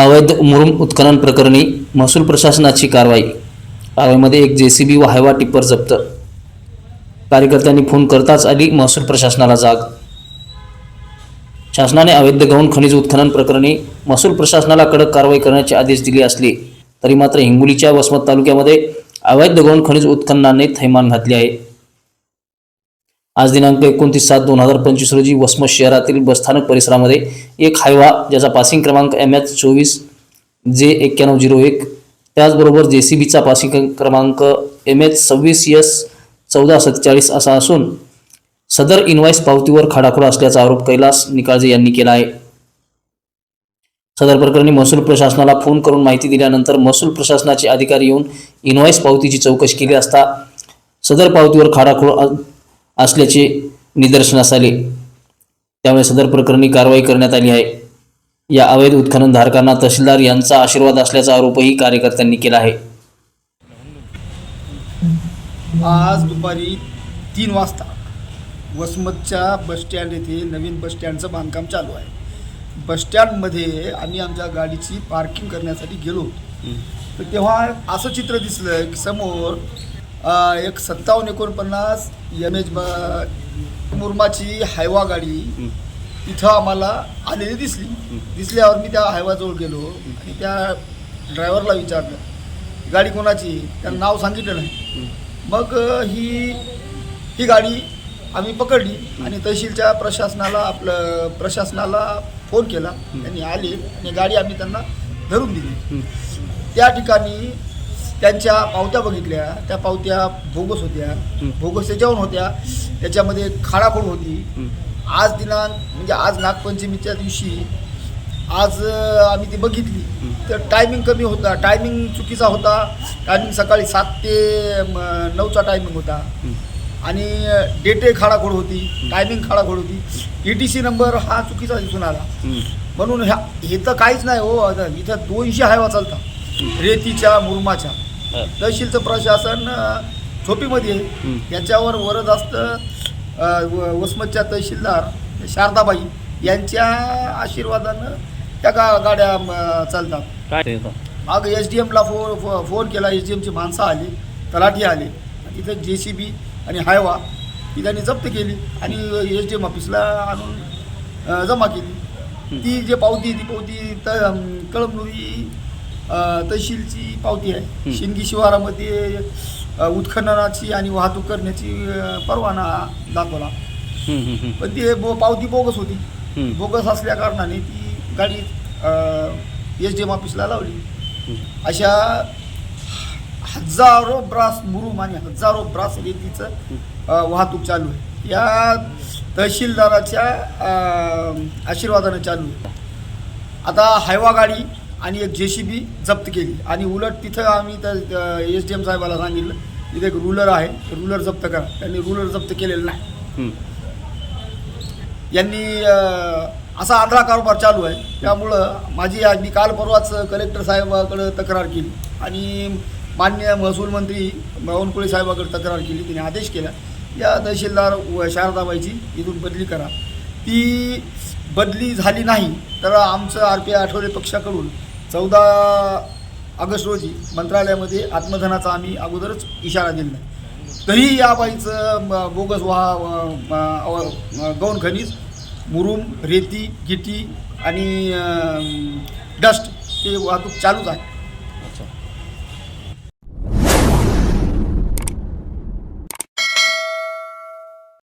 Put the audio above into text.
अवैध मुरुम उत्खनन प्रकरणी महसूल प्रशासनाची कारवाई. कारवाईमध्ये एक जे सी बी वाहवा टिप्पर जप्त. कार्यकर्त्यांनी फोन करताच आली महसूल प्रशासनाला जाग. शासनाने अवैध गौण खनिज उत्खनन प्रकरणी महसूल प्रशासनाला कडक कारवाई करण्याचे आदेश दिले असले तरी मात्र हिंगोलीच्या वसमत तालुक्यामध्ये अवैध गौण खनिज उत्खननाने थैमान घातले आहे. आज दिनांक एकोणतीस सात दोन हजार पंचवीस रोजी वसमत शहरातील बसस्थानक परिसरामध्ये एक हायवा ज्याचा पासिंग क्रमांक एम एच चोवीस जे एक्क्याण्णव झिरो एक त्याचबरोबर जे सी बीचा पासिंग क्रमांक एम एच सव्वीस एस चौदा सत्तेचाळीस असा असून सदर इनवाईस पावतीवर खाडाखोडा असल्याचा आरोप कैलास निकाळजे यांनी केला आहे. सदर प्रकरणी महसूल प्रशासनाला फोन करून माहिती दिल्यानंतर महसूल प्रशासनाचे अधिकारी येऊन इनवाईस पावतीची चौकशी केली असता सदर पावतीवर खाडाखोड असल्याचे निदर्शनास आले त्यामुळे सदर प्रकरणी कारवाई करण्यात आली आहे. या अवैध उत्खनन धारकांना तहसीलदार यांचा आशीर्वाद असल्याचा आरोपही कार्यकर्त्यांनी केला आहे. आज दुपारी तीन वाजता वसमतच्या बसस्टँड येथे नवीन बसस्टँडचं बांधकाम चालू आहे. बसस्टँडमध्ये आम्ही आमच्या गाडीची पार्किंग करण्यासाठी गेलो होतो. तर तेव्हा असं चित्र दिसलं की समोर एक सत्तावन्न एकोणपन्नास एम एच ब मुरमाची हायवा गाडी तिथं आम्हाला आलेली दिसली. दिसल्यावर मी त्या हायवाजवळ गेलो आणि त्या ड्रायव्हरला विचारलं गाडी कोणाची? त्यानं नाव सांगितलं नाही. मग ही ही गाडी आम्ही पकडली आणि तहसीलच्या प्रशासनाला आपलं प्रशासनाला फोन केला. त्यांनी आले आणि गाडी आम्ही त्यांना धरून दिली. त्या ठिकाणी त्यांच्या पावत्या बघितल्या त्या पावत्या बोगस होत्या. बोगस त्याच्याहून होत्या. त्याच्यामध्ये खाडाखोड होती. आज दिनांक म्हणजे आज नागपंचमीच्या दिवशी आज आम्ही ती बघितली. तर टायमिंग कमी होता. टायमिंग चुकीचा होता. टायमिंग सकाळी सात ते नऊचा टायमिंग होता. आणि डेटे खाडाखोड होती. टायमिंग खाडाखोड होती. ई टी सी नंबर हा चुकीचा दिसून आला. म्हणून ह्या हे तर काहीच नाही हो. इथं दोनशे हायवा चालतात. रेतीच्या मुरमाच्या. तहसीलचं प्रशासन झोपीमध्ये. याच्यावर वरद असतं वसमतच्या तहसीलदार शारदाबाई यांच्या आशीर्वादानं त्या गा गाड्या चालतात. मग एस डी एमला फो फोन केला एस डी एमची माणसं आली तलाठी आले. तिथं जे सी बी आणि हायवा ती त्यांनी जप्त केली आणि एस डी एम ऑफिसला आणून जमा केली. ती जे पावती ती पावती त अम, कळमनुरी अ, तहसीलची पावती आहे. शिंदगी शिवारामध्ये उत्खननाची आणि वाहतूक करण्याची परवाना दाखवला. पण ती बो पावती बोगस होती. बोगस असल्या कारणाने ती गाडी एस डी एम ऑफिसला लावली. अशा हजारो ब्रास मुरुम आणि हजारो ब्रास रेतीचं वाहतूक चालू आहे. या तहसीलदाराच्या आशीर्वादानं चालू आहे. आता हायवा गाडी आणि एक जे सी बी जप्त केली. आणि उलट तिथं आम्ही त्या एस डी एम साहेबाला सांगितलं तिथे एक रुलर आहे रुलर जप्त करा. त्यांनी रुलर जप्त केलेलं नाही. यांनी असा आंधळा कारभार चालू आहे. त्यामुळं माझी आज मी काल परवाच कलेक्टर साहेबाकडं तक्रार केली. आणि मान्य महसूल मंत्री बावनकुळे साहेबाकडे तक्रार केली. तिने आदेश केला. या तहसीलदार व शारदाबाईची इथून बदली करा. ती बदली झाली नाही तर आमचं आर पी आय आठवले पक्षाकडून चौदा ऑगस्ट रोजी मंत्रालयामध्ये आत्मधनाचा आम्ही अगोदरच इशारा दिला आहे. तरी या बाईचं बोगस वाहा गौण खनिज मुरुम रेती गिटी आणि डस्ट हे वाहतूक चालूच आहे.